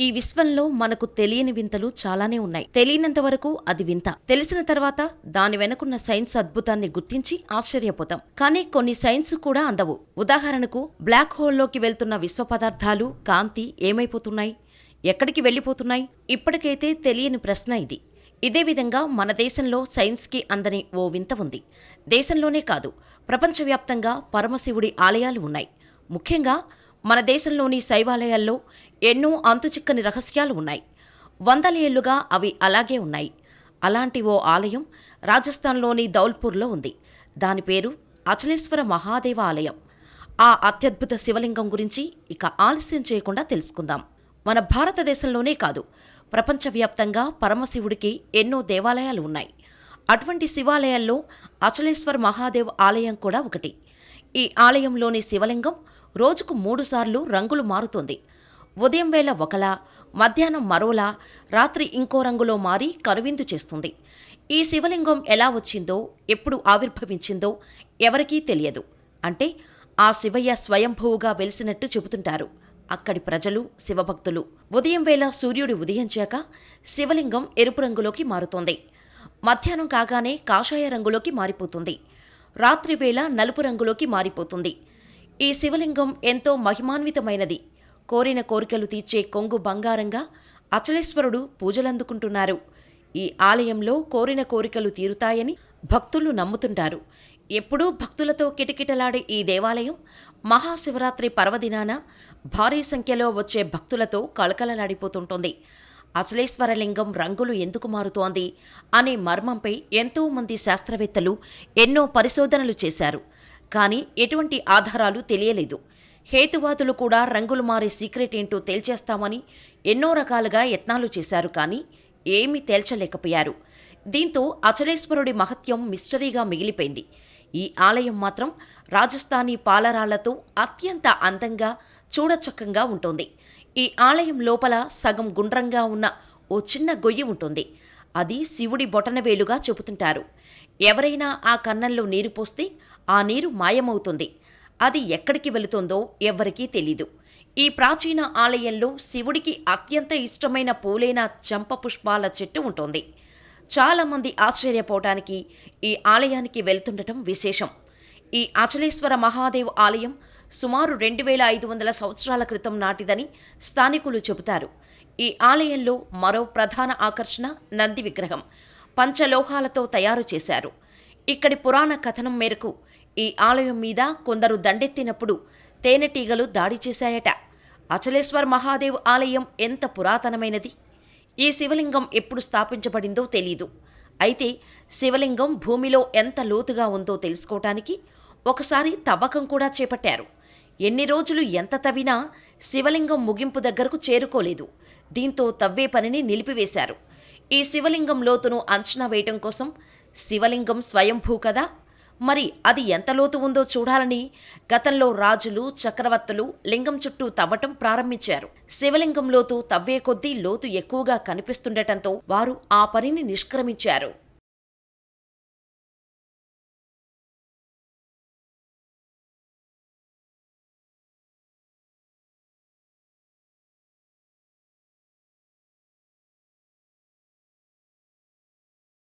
ఈ విశ్వంలో మనకు తెలియని వింతలు చాలానే ఉన్నాయి. తెలియనంత వరకు అది వింత. తెలిసిన తర్వాత దాని వెనుకున్న సైన్స్ అద్భుతాన్ని గుర్తించి ఆశ్చర్యపోతాం. కానీ కొన్ని సైన్స్ కూడా అందవు. ఉదాహరణకు బ్లాక్ హోల్లోకి వెళ్తున్న విశ్వ పదార్థాలు కాంతి ఏమైపోతున్నాయి? ఎక్కడికి వెళ్ళిపోతున్నాయి? ఇప్పటికైతే తెలియని ప్రశ్న ఇది. ఇదే విధంగా మన దేశంలో సైన్స్కి అందని ఓ వింత ఉంది. దేశంలోనే కాదు ప్రపంచవ్యాప్తంగా పరమశివుడి ఆలయాలు ఉన్నాయి. ముఖ్యంగా మన దేశంలోని శైవాలయాల్లో ఎన్నో అంతుచిక్కని రహస్యాలు ఉన్నాయి. వందల ఏళ్ళుగా అవి అలాగే ఉన్నాయి. అలాంటి ఓ ఆలయం రాజస్థాన్లోని దౌల్పూర్లో ఉంది. దాని పేరు అచలేశ్వర మహాదేవ ఆలయం. ఆ అత్యద్భుత శివలింగం గురించి ఇక ఆలస్యం చేయకుండా తెలుసుకుందాం. మన భారతదేశంలోనే కాదు ప్రపంచవ్యాప్తంగా పరమశివుడికి ఎన్నో దేవాలయాలు ఉన్నాయి. అటువంటి శివాలయాల్లో అచలేశ్వర్ మహాదేవ్ ఆలయం కూడా ఒకటి. ఈ ఆలయంలోని శివలింగం రోజుకు మూడుసార్లు రంగులు మారుతుంది. ఉదయం వేళ ఒకలా మధ్యాహ్నం మరోలా రాత్రి ఇంకో రంగులో మారి కనువిందు చేస్తుంది. ఈ శివలింగం ఎలా వచ్చిందో ఎప్పుడు ఆవిర్భవించిందో ఎవరికీ తెలియదు. అంటే ఆ శివయ్య స్వయంభువుగా వెలిసినట్టు చెబుతుంటారు. అక్కడి ప్రజలు శివభక్తులు. ఉదయం వేళ సూర్యుడు ఉదయించాక శివలింగం ఎరుపు రంగులోకి మారుతోంది. మధ్యాహ్నం కాగానే కాషాయ రంగులోకి మారిపోతుంది. రాత్రి వేళ నలుపు రంగులోకి మారిపోతుంది. ఈ శివలింగం ఎంతో మహిమాన్వితమైనది. కోరిన కోరికలు తీర్చే కొంగు బంగారంగా అచలేశ్వరుడు పూజలందుకుంటున్నారు. ఈ ఆలయంలో కోరిన కోరికలు తీరుతాయని భక్తులు నమ్ముతుంటారు. ఎప్పుడూ భక్తులతో కిటకిటలాడే ఈ దేవాలయం మహాశివరాత్రి పర్వదినాన భారీ సంఖ్యలో వచ్చే భక్తులతో కళకళలాడిపోతుంటుంది. అచలేశ్వరలింగం రంగులు ఎందుకు మారుతోంది అనే మర్మంపై ఎంతో మంది శాస్త్రవేత్తలు ఎన్నో పరిశోధనలు చేశారు. కానీ ఎటువంటి ఆధారాలు తెలియలేదు. హేతువాదులు కూడా రంగులు మారే సీక్రెట్ ఏంటో తేల్చేస్తామని ఎన్నో రకాలుగా యత్నాలు చేశారు కానీ ఏమీ తేల్చలేకపోయారు. దీంతో అచలేశ్వరుడి మహత్యం మిస్టరీగా మిగిలిపోయింది. ఈ ఆలయం మాత్రం రాజస్థానీ పాలరాళ్ళతో అత్యంత అందంగా చూడచక్కంగా ఉంటుంది. ఈ ఆలయం లోపల సగం గుండ్రంగా ఉన్న ఓ చిన్న గొయ్యి ఉంటుంది. అది శివుడి బొటనవేలుగా చెబుతుంటారు. ఎవరైనా ఆ కన్నంలో నీరు పోస్తే ఆ నీరు మాయమవుతుంది. అది ఎక్కడికి వెళుతుందో ఎవ్వరికీ తెలీదు. ఈ ప్రాచీన ఆలయంలో శివుడికి అత్యంత ఇష్టమైన పూలైన చంప పుష్పాల చెట్టు ఉంటుంది. చాలామంది ఆశ్చర్యపోవటానికి ఈ ఆలయానికి వెళ్తుండటం విశేషం. ఈ అచలేశ్వర మహాదేవ్ ఆలయం సుమారు రెండు వేల ఐదు వందల సంవత్సరాల క్రితం నాటిదని స్థానికులు చెబుతారు. ఈ ఆలయంలో మరో ప్రధాన ఆకర్షణ నంది విగ్రహం పంచలోహాలతో తయారు చేశారు. ఇక్కడి పురాణ కథనం మేరకు ఈ ఆలయం మీద కొందరు దండెత్తినప్పుడు తేనెటీగలు దాడి చేశాయట. అచలేశ్వర్ మహాదేవ్ ఆలయం ఎంత పురాతనమైనది? ఈ శివలింగం ఎప్పుడు స్థాపించబడిందో తెలీదు. అయితే శివలింగం భూమిలో ఎంత లోతుగా ఉందో తెలుసుకోవటానికి ఒకసారి తవ్వకం కూడా చేపట్టారు. ఎన్ని రోజులు ఎంత తవ్వినా శివలింగం ముగింపు దగ్గరకు చేరుకోలేదు. దీంతో తవ్వే పనిని నిలిపివేశారు. ఈ శివలింగం లోతును అంచనా వేయటం కోసం శివలింగం స్వయంభూ కదా? మరి అది ఎంత లోతు ఉందో చూడాలని గతంలో రాజులు చక్రవర్తులు లింగం చుట్టూ తవ్వటం ప్రారంభించారు. శివలింగం లోతు తవ్వే కొద్దీ లోతు ఎక్కువగా కనిపిస్తుండటంతో వారు ఆ పనిని నిష్క్రమించారు.